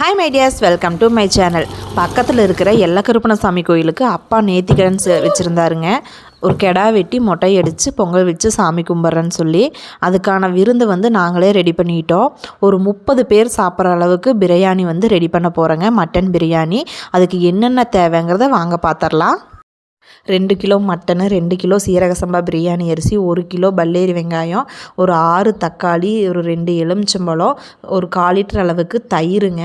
Hi my dears welcome to my channel பக்கத்தில் இருக்கிற எல்லக்கருப்பணசாமி கோயிலுக்கு அப்பா நேத்திக்கடன் வச்சுருந்தாருங்க. ஒரு கெடா வெட்டி மொட்டை அடித்து பொங்கல் வச்சு சாமி கும்பிட்றேன்னு சொல்லி அதுக்கான விருந்து வந்து நாங்களே ரெடி பண்ணிட்டோம். ஒரு முப்பது பேர் சாப்பிட்ற அளவுக்கு பிரியாணி வந்து ரெடி பண்ண போகிறேங்க மட்டன் பிரியாணி. அதுக்கு என்னென்ன தேவைங்கிறத வாங்க பார்த்துடலாம் ரெண்டு கிலோ மட்டனு ரெண்டு கிலோ சீரக சம்பா பிரியாணி அரிசி ஒரு கிலோ பல்லேரி வெங்காயம் ஒரு ஆறு தக்காளி ஒரு ரெண்டு எலுமிச்சம்பழம் ஒரு கால் லிட்டர் அளவுக்கு தயிருங்க.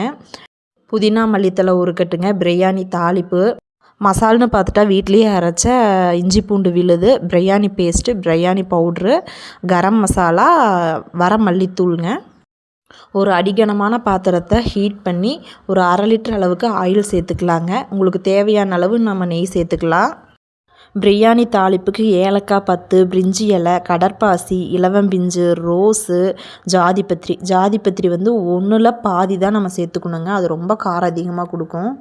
புதினா மல்லித்தலை உருக்கட்டுங்க பிரியாணி தாளிப்பு. மசால்னு பார்த்துட்டா வீட்லேயே அரைச்ச இஞ்சி பூண்டு விழுது பிரியாணி பேஸ்ட்டு பிரியாணி பவுட்ரு கரம் மசாலா வர மல்லித்தூளுங்க. ஒரு அடிகனமான பாத்திரத்தை ஹீட் பண்ணி ஒரு அரை லிட்டர் அளவுக்கு ஆயில் சேர்த்துக்கலாங்க. உங்களுக்கு தேவையான அளவு நம்ம நெய் சேர்த்துக்கலாம். பிரியாணி தாளிப்புக்கு ஏலக்காய் பத்து பிரிஞ்சி இலை கடற்பாசி இலவம்பிஞ்சு ரோஸு ஜாதிபத்திரி ஜாதிபத்திரி வந்து ஒன்றில் பாதி தான் நம்ம சேர்த்துக்கணுங்க. அது ரொம்ப காரம் அதிகமாக கொடுக்கும்.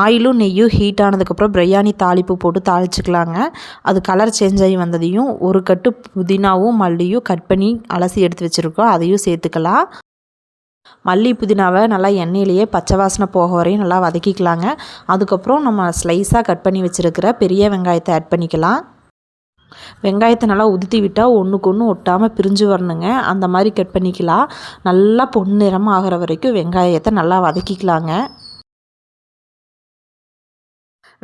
ஆயிலும் நெய்யும் ஹீட் ஆனதுக்கப்புறம் பிரியாணி தாளிப்பு போட்டு தாளிச்சிக்கலாங்க. அது கலர் சேஞ்ச் ஆகி வந்ததையும் ஒரு கட்டு புதினாவும் மல்லியும் கட் பண்ணி அலசி எடுத்து வச்சுருக்கோம். அதையும் சேர்த்துக்கலாம். மல்லி புதினாவை நல்லா எண்ணெயிலேயே பச்சை வாசனை போக வரையும் நல்லா வதக்கிக்கலாங்க. அதுக்கப்புறம் நம்ம ஸ்லைஸாக கட் பண்ணி வச்சுருக்கிற பெரிய வெங்காயத்தை ஆட் பண்ணிக்கலாம். வெங்காயத்தை நல்லா உதுத்தி விட்டால் ஒன்றுக்கு ஒன்று ஒட்டாமல் பிரிஞ்சு வரணுங்க. அந்த மாதிரி கட் பண்ணிக்கலாம். நல்லா பொன்னிறமாக ஆகிற வரைக்கும் வெங்காயத்தை நல்லா வதக்கிக்கலாங்க.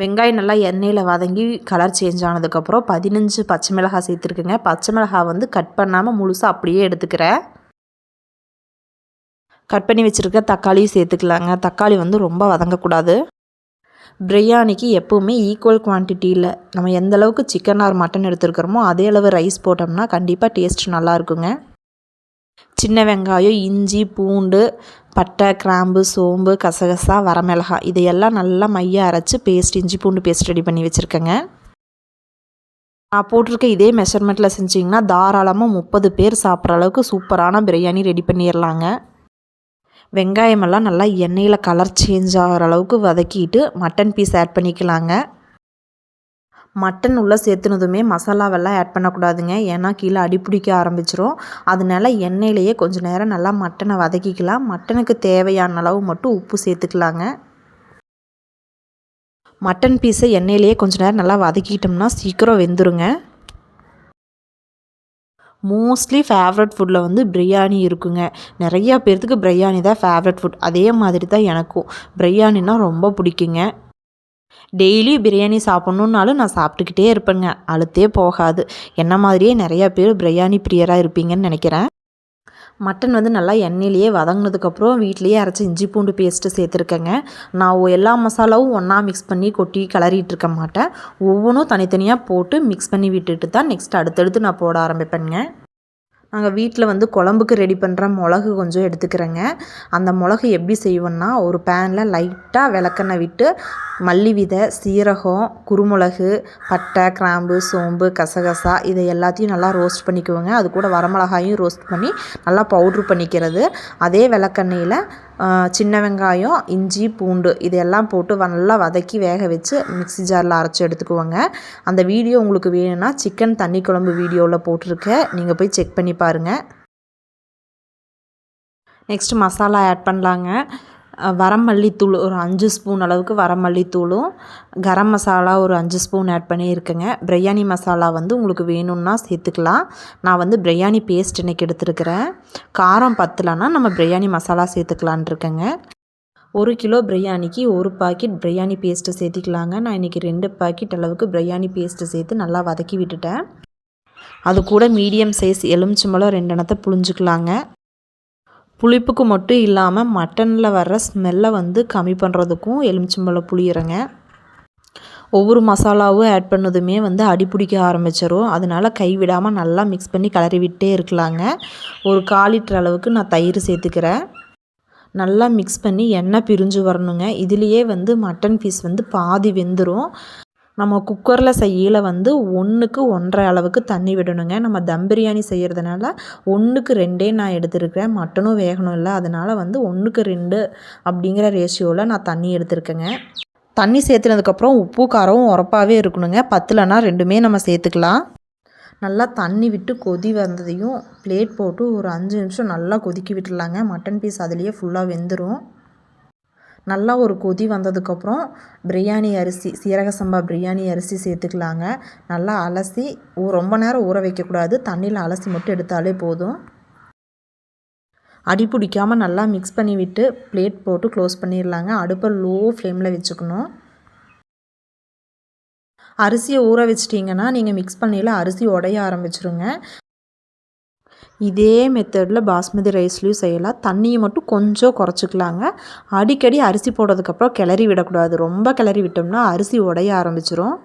வெங்காயம் நல்லா எண்ணெயில் வதங்கி கலர் சேஞ்ச் ஆனதுக்கப்புறம் பதினஞ்சு பச்சை மிளகாய் சேர்த்துருக்குங்க. பச்சை மிளகாய் வந்து கட் பண்ணாமல் முழுசாக அப்படியே எடுத்துக்கிறேன். கட் பண்ணி வச்சுருக்க தக்காளியும் சேர்த்துக்கலாங்க. தக்காளி வந்து ரொம்ப வதங்கக்கூடாது. பிரியாணிக்கு எப்போவுமே ஈக்குவல் குவான்டிட்டியில் நம்ம எந்த அளவுக்கு சிக்கன் ஆர் மட்டன் எடுத்துருக்கிறோமோ அதே அளவு ரைஸ் போட்டோம்னா கண்டிப்பாக டேஸ்ட் நல்லா இருக்குங்க. சின்ன வெங்காயம் இஞ்சி பூண்டு பட்டை கிராம்பு சோம்பு கசகசா வரமிளகாய் இதையெல்லாம் நல்லா மைய அரைச்சி பேஸ்ட் இஞ்சி பூண்டு பேஸ்ட் ரெடி பண்ணி வச்சுருக்கேங்க. நான் போட்டிருக்க இதே மெஷர்மெண்ட்டில் செஞ்சிங்கன்னா தாராளமாக முப்பது பேர் சாப்பிட்ற அளவுக்கு சூப்பரான பிரியாணி ரெடி பண்ணிடலாங்க. வெங்காயமெல்லாம் நல்லா எண்ணெயில் கலர் சேஞ்ச் ஆகிற அளவுக்கு வதக்கிட்டு மட்டன் பீஸ் ஆட் பண்ணிக்கலாங்க. மட்டன் உள்ளே சேர்த்துனதுமே மசாலாவெல்லாம் ஆட் பண்ணக்கூடாதுங்க. ஏன்னா கீழே அடிப்பிடிக்க ஆரம்பிச்சிரும். அதனால எண்ணெயிலேயே கொஞ்சம் நேரம் நல்லா மட்டனை வதக்கிக்கலாம். மட்டனுக்கு தேவையான அளவு மட்டும் உப்பு சேர்த்துக்கலாங்க. மட்டன் பீஸை எண்ணெயிலேயே கொஞ்சம் நேரம் நல்லா வதக்கிட்டோம்னா சீக்கிரம் வெந்துருங்க. மோஸ்ட்லி ஃபேவரட் ஃபுட்டில் வந்து பிரியாணி இருக்குங்க. நிறையா பேர்த்துக்கு பிரியாணி தான் ஃபேவரட் ஃபுட் அதே மாதிரி தான் எனக்கும். பிரியாணினா ரொம்ப பிடிக்குங்க. டெய்லி பிரியாணி சாப்பிட்ணுன்னாலும் நான் சாப்பிட்டுக்கிட்டே இருப்பேங்க. அழுத்தே போகாது. என்ன மாதிரியே நிறையா பேர் பிரியாணி பிரியராக இருப்பீங்கன்னு நினைக்கிறேன். மட்டன் வந்து நல்லா எண்ணெயிலேயே வதங்கினதுக்கப்புறம் வீட்லேயே அரைச்சி இஞ்சி பூண்டு பேஸ்ட்டு சேர்த்துருக்கேங்க. நான் எல்லா மசாலாவும் ஒன்றா மிக்ஸ் பண்ணி கொட்டி கிளறிட்டு இருக்க மாட்டேன். ஒவ்வொன்றும் தனித்தனியாக போட்டு மிக்ஸ் பண்ணி விட்டுட்டு தான் நெக்ஸ்ட் அடுத்தடுத்து நான் போட ஆரம்பிப்பேங்க நாங்கள் வீட்டில் வந்து குழம்புக்கு ரெடி பண்ணுற மிளகு கொஞ்சம் எடுத்துக்கிறேங்க. அந்த மிளகு எப்படி செய்வோன்னா ஒரு பேனில் லைட்டாக விளக்கெண்ணெய் விட்டு மல்லி விதை சீரகம் குருமிளகு பட்டை கிராம்பு சோம்பு கசகசா இதை எல்லாத்தையும் நல்லா ரோஸ்ட் பண்ணிக்குவோங்க. அது கூட வரமிளகாயும் ரோஸ்ட் பண்ணி நல்லா பவுட்ரு பண்ணிக்கிறது. அதே விளக்கெண்ணெயில் சின்ன வெங்காயம் இஞ்சி பூண்டு இதெல்லாம் போட்டு நல்லா வதக்கி வேக வச்சு மிக்சி ஜாரில் அரைச்சி எடுத்துக்குவோங்க. அந்த வீடியோ உங்களுக்கு வேணும்னா சிக்கன் தண்ணி குழம்பு வீடியோவில் போட்டிருக்கேன். நீங்கள் போய் செக் பண்ணி பாருங்கள் நெக்ஸ்ட்டு மசாலா ஆட் பண்ணலாங்க. வரமல்லித்தூள் ஒரு அஞ்சு ஸ்பூன் அளவுக்கு வரமல்லித்தூளும் கரம் மசாலா ஒரு அஞ்சு ஸ்பூன் ஆட் பண்ணியிருக்கேங்க. பிரியாணி மசாலா வந்து உங்களுக்கு வேணும்னா சேர்த்துக்கலாம். நான் வந்து பிரியாணி பேஸ்ட் இன்றைக்கி எடுத்துருக்கிறேன். காரம் பத்தலைன்னா நம்ம பிரியாணி மசாலா சேர்த்துக்கலான் இருக்கேங்க. ஒரு கிலோ பிரியாணிக்கு ஒரு பாக்கெட் பிரியாணி பேஸ்ட்டு சேர்த்திக்கலாங்க. நான் இன்றைக்கி ரெண்டு பாக்கெட் அளவுக்கு பிரியாணி பேஸ்ட்டு சேர்த்து நல்லா வதக்கி விட்டுட்டேன். அது கூட மீடியம் சைஸ் எலுமிச்சம்பழம் ரெண்டு எண்ணத்தை புழிஞ்சிக்கலாங்க. புளிப்புக்கு மட்டும் இல்லாமல் மட்டனில் வர்ற ஸ்மெல்லை வந்து கம்மி பண்ணுறதுக்கும் எலுமிச்சம்பழம் புளியிறங்க ஒவ்வொரு மசாலாவும் ஆட் பண்ணதுமே வந்து அடிப்பிடிக்க ஆரம்பிச்சிடும் அதனால் கைவிடாமல் நல்லா மிக்ஸ் பண்ணி கிளறி விட்டே இருக்கலாங்க. ஒரு கால் லிட்டர் அளவுக்கு நான் தயிர் சேர்த்துக்கிறேன். நல்லா மிக்ஸ் பண்ணி எண்ணெய் பிரிஞ்சு வரணுங்க. இதுலேயே வந்து மட்டன் பீஸ் வந்து பாதி வெந்துடும் நம்ம குக்கரில் செய்யல வந்து ஒன்றுக்கு ஒன்றரை அளவுக்கு தண்ணி விடணுங்க. நம்ம தம் பிரியாணி செய்கிறதுனால ஒன்றுக்கு ரெண்டே நான் எடுத்துருக்கிறேன். மட்டனும் வேகணும் இல்லை. அதனால் வந்து ஒன்றுக்கு ரெண்டு அப்படிங்கிற ரேஷியோவில் நான் தண்ணி எடுத்துருக்கேங்க. தண்ணி சேர்த்துனதுக்கப்புறம் உப்பு காரமும் உரப்பாகவே இருக்கணுங்க. பத்துலனா ரெண்டுமே நம்ம சேர்த்துக்கலாம். நல்லா தண்ணி விட்டு கொதி வந்ததையும் பிளேட் போட்டு ஒரு அஞ்சு நிமிஷம் நல்லா கொதிக்க விட்டுடலாங்க. மட்டன் பீஸ் அதுலேயே ஃபுல்லாக வெந்துடும் நல்லா ஒரு கொதி வந்ததுக்கப்புறம் பிரியாணி அரிசி சீரக சம்பா பிரியாணி அரிசி சேர்த்துக்கலாங்க. நல்லா அலசி ரொம்ப நேரம் ஊற வைக்கக்கூடாது. தண்ணியில் அலசி மட்டும் எடுத்தாலே போதும். அடி பிடிக்காமல் நல்லா மிக்ஸ் பண்ணி விட்டு பிளேட் போட்டு க்ளோஸ் பண்ணிடலாங்க அடுப்பை லோ ஃப்ளேமில் வச்சுக்கணும். அரிசியை ஊற வச்சிட்டிங்கன்னா நீங்கள் மிக்ஸ் பண்ணையில் அரிசி உடைய ஆரம்பிச்சிருங்க. இதே மெத்தடில் பாஸ்மதி ரைஸ்லேயும் செய்யலாம். தண்ணியை மட்டும் கொஞ்சம் குறைச்சிக்கலாங்க. அடிக்கடி அரிசி போடுறதுக்கப்புறம் கிளறி விடக்கூடாது. ரொம்ப கிளறி விட்டோம்னா அரிசி உடைய ஆரம்பிச்சிரும்.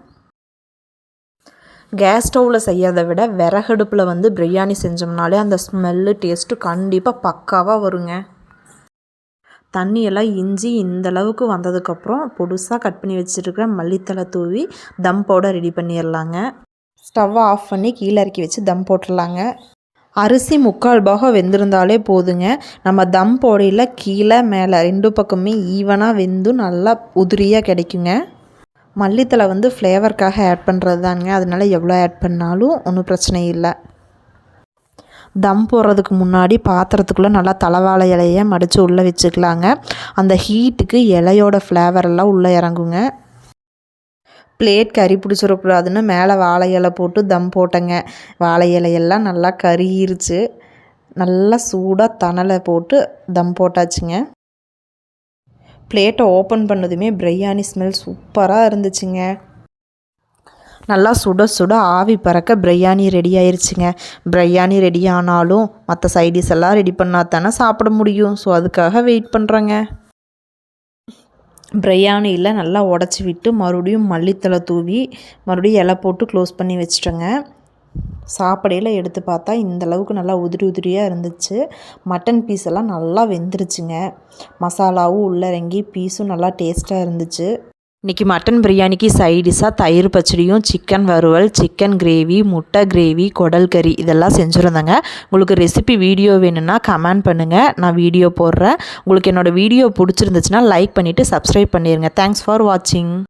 கேஸ் ஸ்டவ்வில் செய்யறதை விட விறகடுப்பில் வந்து பிரியாணி செஞ்சோம்னாலே அந்த ஸ்மெல்லு டேஸ்ட்டு கண்டிப்பாக பக்காவாக வருங்க. தண்ணியெல்லாம் இஞ்சி இந்த அளவுக்கு வந்ததுக்கப்புறம் பொடுசாக கட் பண்ணி வச்சுருக்கிற மல்லித்தலை தூவி தம் பவுடர் ரெடி பண்ணிடலாங்க ஸ்டவ்வை ஆஃப் பண்ணி கீழே இறக்கி வச்சு தம் போட்டுடலாங்க அரிசி முக்கால் பாகம் வெந்திருந்தாலே போதுங்க. நம்ம தம் போடையில் கீழே மேலே ரெண்டு பக்கமே ஈவனாக வெந்து நல்லா உதிரியாக கிடைக்குங்க. மல்லித்தலை வந்து ஃப்ளேவருக்காக ஆட் பண்ணுறது தாங்க அதனால எவ்வளோ ஆட் பண்ணாலும் ஒன்றும் பிரச்சனை இல்லை. தம் போடுறதுக்கு முன்னாடி பாத்திரத்துக்குள்ளே நல்லா தலைவாழை இலையை மடித்து உள்ளே வச்சுக்கலாங்க. அந்த ஹீட்டுக்கு இலையோட ஃப்ளேவர் எல்லாம் உள்ளே இறங்குங்க. பிளேட் கறி பிடிச்சிடக்கூடாதுன்னு மேலே வாழை இலை போட்டு தம் போட்டேங்க. வாழை இலையெல்லாம் நல்லா கருகிருச்சு. நல்லா சூடாக தணலை போட்டு தம் போட்டாச்சுங்க. பிளேட்டை ஓப்பன் பண்ணதுமே பிரியாணி ஸ்மெல் சூப்பராக இருந்துச்சுங்க. நல்லா சுட சுட ஆவி பறக்க பிரியாணி ரெடி ஆயிடுச்சுங்க பிரியாணி ரெடி ஆனாலும் மற்ற சைடிஸ் எல்லாம் ரெடி பண்ணால் தானே சாப்பிட முடியும். ஸோ அதுக்காக வெயிட் பண்ணுறேங்க பிரியாணியில் நல்லா உடச்சி விட்டு மறுபடியும் மல்லித்தலை தூவி மறுபடியும் இலை போட்டு க்ளோஸ் பண்ணி வச்சிட்டேங்க. சாப்படையில் எடுத்து பார்த்தா இந்த அளவுக்கு நல்லா உதிரி உதிரியாக இருந்துச்சு. மட்டன் பீஸ் எல்லாம் நல்லா வெந்துருச்சுங்க. மசாலாவும் உள்ளே இறங்கி பீஸும் நல்லா டேஸ்ட்டாக இருந்துச்சு. இன்றைக்கி மட்டன் பிரியாணிக்கு சைடிஷாக தயிர் பச்சடியும் சிக்கன் வறுவல் சிக்கன் கிரேவி முட்டை கிரேவி குடல் கறி இதெல்லாம் செஞ்சுருந்தேங்க. உங்களுக்கு ரெசிபி வீடியோ வேணும்னா கமெண்ட் பண்ணுங்கள் நான் வீடியோ போடுறேன். உங்களுக்கு என்னோடய வீடியோ பிடிச்சிருந்துச்சுன்னா லைக் பண்ணிவிட்டு சப்ஸ்கிரைப் பண்ணிடுங்க தேங்க்ஸ் ஃபார் வாட்சிங்